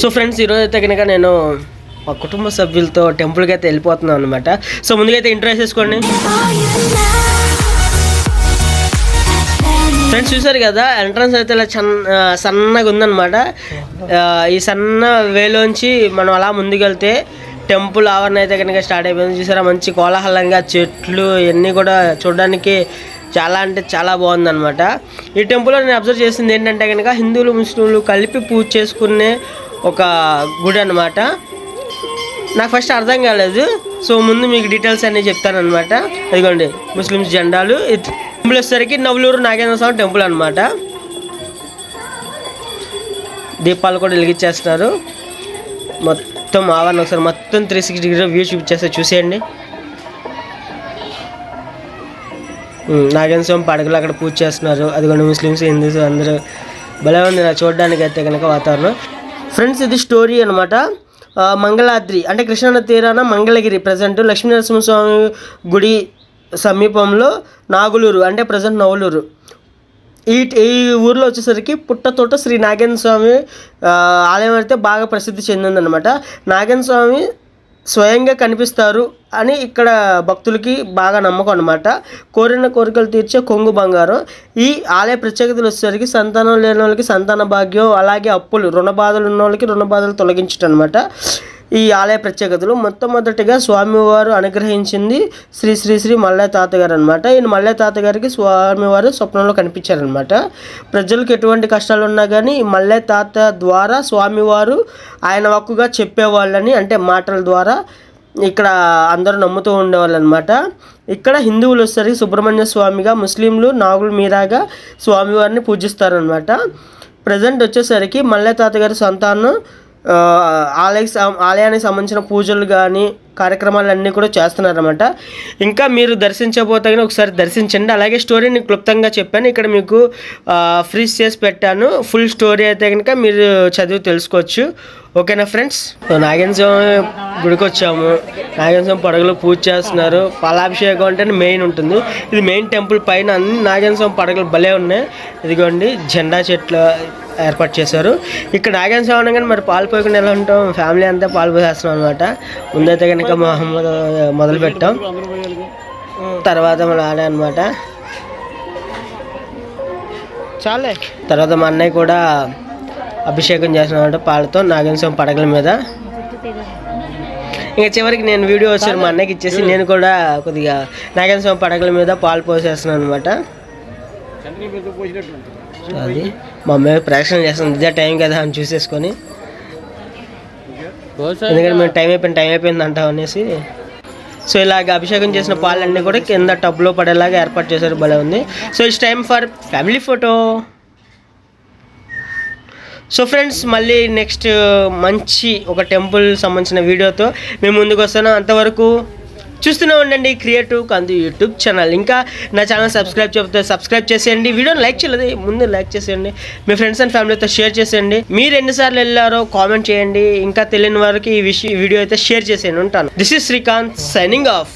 So friends ఈరోజు అయితే కనుక నేను మా కుటుంబ సభ్యులతో టెంపుల్కి అయితే వెళ్ళిపోతున్నాను అనమాట సో ముందుగా అయితే ఇంట్రెస్ట్ చేసుకోండి ఫ్రెండ్స్ చూసారు కదా ఎంట్రన్స్ అయితే ఇలా చన్ సన్నగా ఉందన్నమాట. ఈ సన్న వేలోంచి మనం అలా ముందుకెళ్తే టెంపుల్ ఆవరణ అయితే కనుక స్టార్ట్ అయిపోయింది. చూసారా మంచి కోలాహలంగా చెట్లు ఇవన్నీ కూడా చూడడానికి చాలా అంటే చాలా బాగుందన్నమాట. ఈ టెంపుల్లో నేను అబ్జర్వ్ చేసింది ఏంటంటే కనుక హిందువులు ముస్లింలు కలిపి పూజ చేసుకునే ఒక గుడి అనమాట నాకు ఫస్ట్ అర్థం కాలేదు. సో ముందు మీకు డీటెయిల్స్ అన్నీ చెప్తానమాట అదిగోండి ముస్లిమ్స్ జెండాలు. టెంపుల్ వచ్చేసరికి నవలూరు నాగేంద్ర స్వామి టెంపుల్ అనమాట దీపాలు కూడా వెలిగించేస్తున్నారు. మొత్తం ఆవరణ ఒకసారి మొత్తం త్రీ సిక్స్టీ డిగ్రీ వ్యూ చూపించేస్తే చూసేయండి. నాగేంద్ర స్వామి పడగలు అక్కడ పూజ చేస్తున్నారు. అదిగోండి ముస్లిమ్స్ హిందూస్ అందరూ భలే ఉంది నా చూడడానికి అయితే కనుక వాతావరణం. ఫ్రెండ్స్ ఇది స్టోరీ అనమాట మంగళాద్రి అంటే కృష్ణానది తీరాన మంగళగిరి ప్రజెంట్ లక్ష్మీనరసింహస్వామి గుడి సమీపంలో నాగులూరు అంటే ప్రజెంట్ నవలూరు. ఈ ఈ ఊర్లో వచ్చేసరికి పుట్టతోట శ్రీ నాగేంద్ర స్వామి ఆలయం అయితే బాగా ప్రసిద్ధి చెందిందనమాట నాగేంద్ర స్వామి స్వయంగా కనిపిస్తారు అని ఇక్కడ భక్తులకి బాగా నమ్మకం అనమాట కోరిన కోరికలు తీర్చే కొంగు బంగారం. ఈ ఆలయ ప్రత్యేకతలు వచ్చేసరికి సంతానం లేని వాళ్ళకి సంతాన భాగ్యం అలాగే అప్పులు రుణ బాధలు ఉన్న వాళ్ళకి రుణ బాధలు తొలగించడం అనమాట ఈ ఆలయ ప్రత్యేకతలు. మొట్టమొదటిగా స్వామివారు అనుగ్రహించింది శ్రీ శ్రీ శ్రీ మల్లయ్య తాతగారు అనమాట ఈయన మల్లయ్య తాతగారికి స్వామివారు స్వప్నంలో కనిపించారనమాట ప్రజలకు ఎటువంటి కష్టాలు ఉన్నా కానీ మల్లయ్య తాత ద్వారా స్వామివారు ఆయన వక్కుగా చెప్పేవాళ్ళని అంటే మాటల ద్వారా ఇక్కడ అందరూ నమ్ముతూ ఉండేవాళ్ళు అనమాట ఇక్కడ హిందువులు వచ్చేసరికి సుబ్రహ్మణ్య స్వామిగా ముస్లింలు నాగుల మీరాగా స్వామివారిని పూజిస్తారనమాట ప్రజెంట్ వచ్చేసరికి మల్లయ్య తాతగారి సంతానం ఆలయ సం- ఆలయానికి సంబంధించిన పూజలు కానీ కార్యక్రమాలన్నీ కూడా చేస్తున్నారన్నమాట. ఇంకా మీరు దర్శించబోతగిన ఒకసారి దర్శించండి. అలాగే స్టోరీని క్లుప్తంగా చెప్పాను. ఇక్కడ మీకు ఫ్రీజ్ చేసి పెట్టాను. ఫుల్ స్టోరీ అయితే కనుక మీరు చదివి తెలుసుకోవచ్చు. ఓకేనా ఫ్రెండ్స్ నాగేంద్ర స్వామి గుడికి వచ్చాము. నాగేంద్ర స్వామి పడగలు పూజ చేస్తున్నారు. పాలాభిషేకం అంటే మెయిన్ ఉంటుంది. ఇది మెయిన్ టెంపుల్ పైన అన్ని నాగేంద్ర స్వామి పడగలు భలే ఉన్నాయి. ఇదిగోండి జెండా చెట్లు ఏర్పాటు చేశారు. ఇక్కడ నాగేంద్ర స్వామి అనగానే మరి పాలు పోయకుండా ఎలా ఉంటాం? ఫ్యామిలీ అంతా పాలు పోసేస్తున్నాం అనమాట ముందైతే కనుక మొహమ్మద్ మొదలు పెట్టాం తర్వాత మన ఆడే అనమాట చాలే. తర్వాత మా అన్నయ్య కూడా అభిషేకం చేస్తున్నాడు పాలతో నాగేంద్ర స్వామి పడగల మీద. ఇంకా చివరికి నేను వీడియో వచ్చాను మా అన్నయ్యకి ఇచ్చేసి నేను కూడా కొద్దిగా స్వామి పడగల మీద పాలు పోసేస్తున్నాను అనమాట అది మా అమ్మాయి ప్రదక్షిణ చేస్తుంది. ఇదే టైం కదా అని చూసేసుకొని. ఎందుకంటే మేము టైం అయిపోయింది టైం అయిపోయింది అంటాం అనేసి. సో ఇలాగ అభిషేకం చేసిన పాలన్నీ కూడా కింద టబ్లో పడేలాగా ఏర్పాటు చేశారు భలే ఉంది. So it's time for family photo. So friends మళ్ళీ నెక్స్ట్ మంచి ఒక టెంపుల్ సంబంధించిన వీడియోతో మేము ముందుకు వస్తాను అంతవరకు చూస్తూనే ఉండండి క్రియేటివ్ కందు యూట్యూబ్ ఛానల్ ఇంకా నా ఛానల్ సబ్స్క్రైబ్ చెప్తే సబ్స్క్రైబ్ చేసేయండి. వీడియోని లైక్ చేయలేదు. ముందు లైక్ చేసేయండి. మీ ఫ్రెండ్స్ అండ్ ఫ్యామిలీతో షేర్ చేసేయండి. మీరు ఎన్నిసార్లు వెళ్ళారో కామెంట్ చేయండి. ఇంకా తెలియని వారికి ఈ విషయం వీడియో అయితే షేర్ చేసేయండి. ఉంటాను. This is Srikanth signing off